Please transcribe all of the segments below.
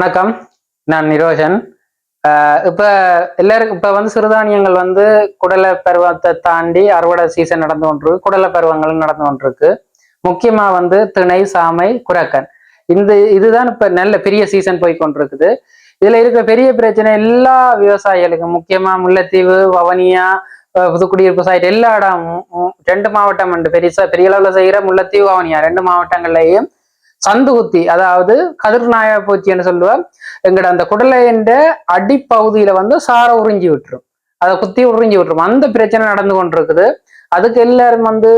வணக்கம். நான் நிரோஷன். இப்போ இப்ப எல்லாருக்கும் இப்ப வந்து சிறுதானியங்கள் வந்து குடலை பருவத்தை தாண்டி அறுவடை சீசன் நடந்து கொண்டிருக்கு. குடலை பருவங்களும் நடந்து கொண்டிருக்கு. முக்கியமா வந்து திணை சாமை குரக்கன். இந்த இதுதான் இப்ப நல்ல பெரிய சீசன் போய் கொண்டிருக்குது. இதுல இருக்கிற பெரிய பிரச்சனை எல்லா விவசாயிகளுக்கும் முக்கியமா முல்லைத்தீவு வவனியா புதுக்குடியிருப்பு சைட் எல்லா இடம் ரெண்டு மாவட்டம் உண்டு. பெருசாக பெரிய அளவில் செய்கிற முல்லைத்தீவு வவனியா ரெண்டு மாவட்டங்கள்லையும் சந்துகுத்தி அதாவது கதிர்நாய பூச்சின்னு சொல்லுவேன் எங்கட அந்த குடலையின் அடிப்பகுதியில வந்து சார உறிஞ்சி விட்டுரும். அதை குத்தி உறிஞ்சி விட்டுரும். அந்த பிரச்சனை நடந்து கொண்டிருக்குது. அதுக்கு எல்லாரும் வந்து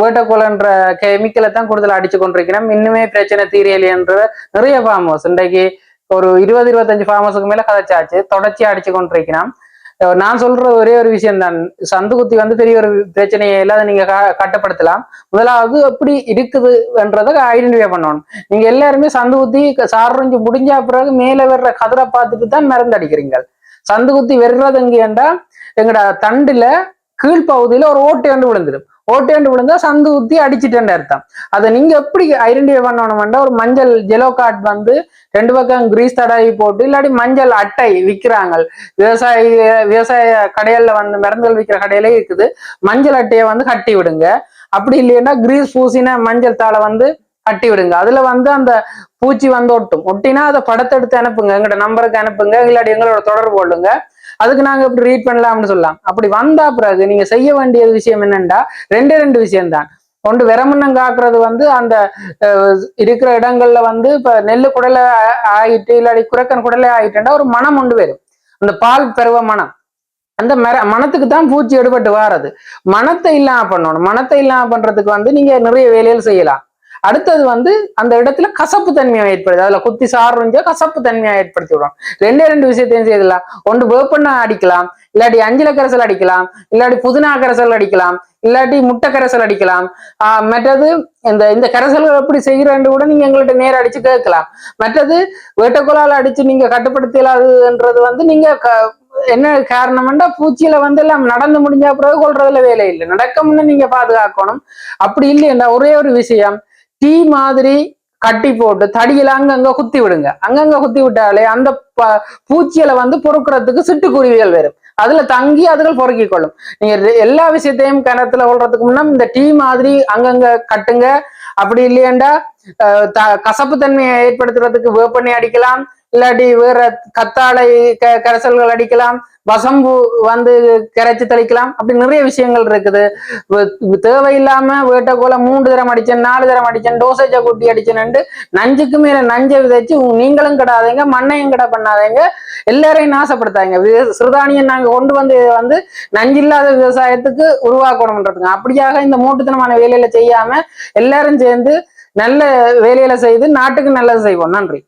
வேட்டக்கோலன்ற கெமிக்கலை தான் கூடுதல் அடிச்சு கொண்டிருக்கிறோம். இன்னுமே பிரச்சனை தீரியலைன்ற நிறைய ஃபார்ம் ஹவுஸ் இன்றைக்கு ஒரு இருபது இருபத்தஞ்சு ஃபார்ம் ஹவுஸுக்கு மேல கதைச்சாச்சு. தொடர்ச்சி அடிச்சு கொண்டிருக்கிறோம். நான் சொல்ற ஒரே ஒரு விஷயம் தான். சந்து குத்தி வந்து பெரிய ஒரு பிரச்சனையை இல்லாத நீங்க க- முதலாவது எப்படி இருக்குதுன்றதை ஐடென்டிஃபை பண்ணணும். நீங்க எல்லாருமே சந்து குத்தி சாரஞ்சு முடிஞ்ச பிறகு மேல வர்ற கதிரை பார்த்துட்டு தான் மருந்து அடிக்கிறீங்க சந்து குத்தி வெறுறது எங்கேண்டா எங்கட தண்டுல கீழ்ப்பகுதியில ஒரு ஓட்டை விழுந்துடும். ஓட்டை விழுந்தா சந்து ஊத்தி அடிச்சிட்டேன்னு அர்த்தம். அதை நீங்க எப்படி ஐடென்டிஃபை பண்ணணும்னா ஒரு மஞ்சள் ஜெலோ கார்ட் வந்து ரெண்டு பக்கம் கிரீஸ் தடவி போட்டு இல்லாட்டி மஞ்சள் அட்டை விற்கிறாங்க விவசாயி விவசாய கடையில வந்து மருந்துகள் விற்கிற கடையிலே இருக்குது. மஞ்சள் அட்டையை வந்து கட்டி விடுங்க. அப்படி இல்லைன்னா கிரீஸ் பூசின மஞ்சள் தாளை வந்து கட்டி விடுங்க. அதுல வந்து அந்த பூச்சி வந்து ஒட்டும். ஒட்டினா அதை படத்தை எடுத்து அனுப்புங்க எங்களோட நம்பருக்கு அனுப்புங்க இல்லாட்டி எங்களோட தொடர்பு கொள்ளுங்க. அதுக்கு நாங்க இப்படி ரீட் பண்ணலாம்னு சொல்லலாம். அப்படி வந்தா பிறகு நீங்க செய்ய வேண்டிய விஷயம் என்னன்னா ரெண்டே ரெண்டு விஷயம்தான். ஒன்று விரமண்ணம் காக்குறது வந்து அந்த அஹ், இருக்கிற இடங்கள்ல வந்து இப்ப நெல்லு குடலை ஆயிட்டு இல்லாடி குரக்கன் குடலை ஆயிட்டுன்னா ஒரு மனம் ஒன்று வரும். அந்த பால் பருவ மனம் அந்த மர மனத்துக்கு தான் பூச்சி எடுபட்டு வாரது. மனத்தை இல்லாம பண்ணணும். மனத்தை இல்லாம பண்றதுக்கு வந்து நீங்க நிறைய வேலைகள் செய்யலாம். அடுத்தது வந்து அந்த இடத்துல கசப்பு தன்மையை ஏற்படுது. அதுல குத்தி சாருஞ்சா கசப்பு தன்மையை ஏற்படுத்தி விடும் ரெண்டே ரெண்டு விஷயத்தையும் செய்யலாம். ஒன்று வேப்பண்ணா அடிக்கலாம். இல்லாட்டி அஞ்சில கரைசல் அடிக்கலாம். இல்லாட்டி புதினா கரைசல் அடிக்கலாம். இல்லாட்டி முட்டை கரைசல் அடிக்கலாம். ஆஹ் மற்றது இந்த இந்த கரைசல்கள் எப்படி செய்கிறேன்னு கூட நீங்க எங்கள்கிட்ட நேரம் அடிச்சு கேட்கலாம். மற்றது வேட்டக்குழால் அடிச்சு நீங்க கட்டுப்படுத்தலாதுன்றது வந்து நீங்க க- என்ன காரணம்னா பூச்சியில வந்து எல்லாம் நடந்து முடிஞ்ச பிறகு கொள்றதுல வேலை இல்லை. நடக்கும்னு நீங்க பாதுகாக்கணும். அப்படி இல்லையா ஒரே ஒரு விஷயம். டீ மாதிரி கட்டி போட்டு தடியில அங்கங்க குத்தி விடுங்க. அங்கங்க குத்தி விட்டாலே அந்த ப- வந்து பொறுக்கிறதுக்கு சிட்டுக்குருவிகள் வரும். அதுல தங்கி அதுகள் பொறுக்கிக் கொள்ளும். நீங்க எல்லா விஷயத்தையும் கிணத்துல கொள்றதுக்கு முன்ன இந்த டீ மாதிரி அங்கங்க கட்டுங்க. அப்படி இல்லையாண்டா அஹ், த- கசப்பு தன்மையை ஏற்படுத்துறதுக்கு வேப்பண்ணி அடிக்கலாம். இல்லாட்டி வேற கத்தாழை க- கரைசல்கள் அடிக்கலாம் வசம்பு வந்து கரைச்சி தெளிக்கலாம் அப்படி நிறைய விஷயங்கள் இருக்குது. தேவையில்லாம வேட்டக்கோல மூன்று தரம் அடிச்சேன் நாலு தரம் அடிச்சேன் டோசேஜை கூட்டி அடிச்சேன்னு நஞ்சுக்கு மேல நஞ்சை விதைச்சு உ- நீங்களும் கிடாதீங்க மண்ணையும் கிட பண்ணாதீங்க எல்லாரையும் நாசப்படுத்தாங்க சிறுதானியம் நாங்க கொண்டு வந்து வந்து நஞ்சில்லாத விவசாயத்துக்கு உருவாக்கணும்ன்றதுங்க. அப்படியாக இந்த மூட்டுத்தனமான வேலையில செய்யாம எல்லாரும் சேர்ந்து நல்ல வேலையில செய்து நாட்டுக்கு நல்லது செய்வோம். நன்றி.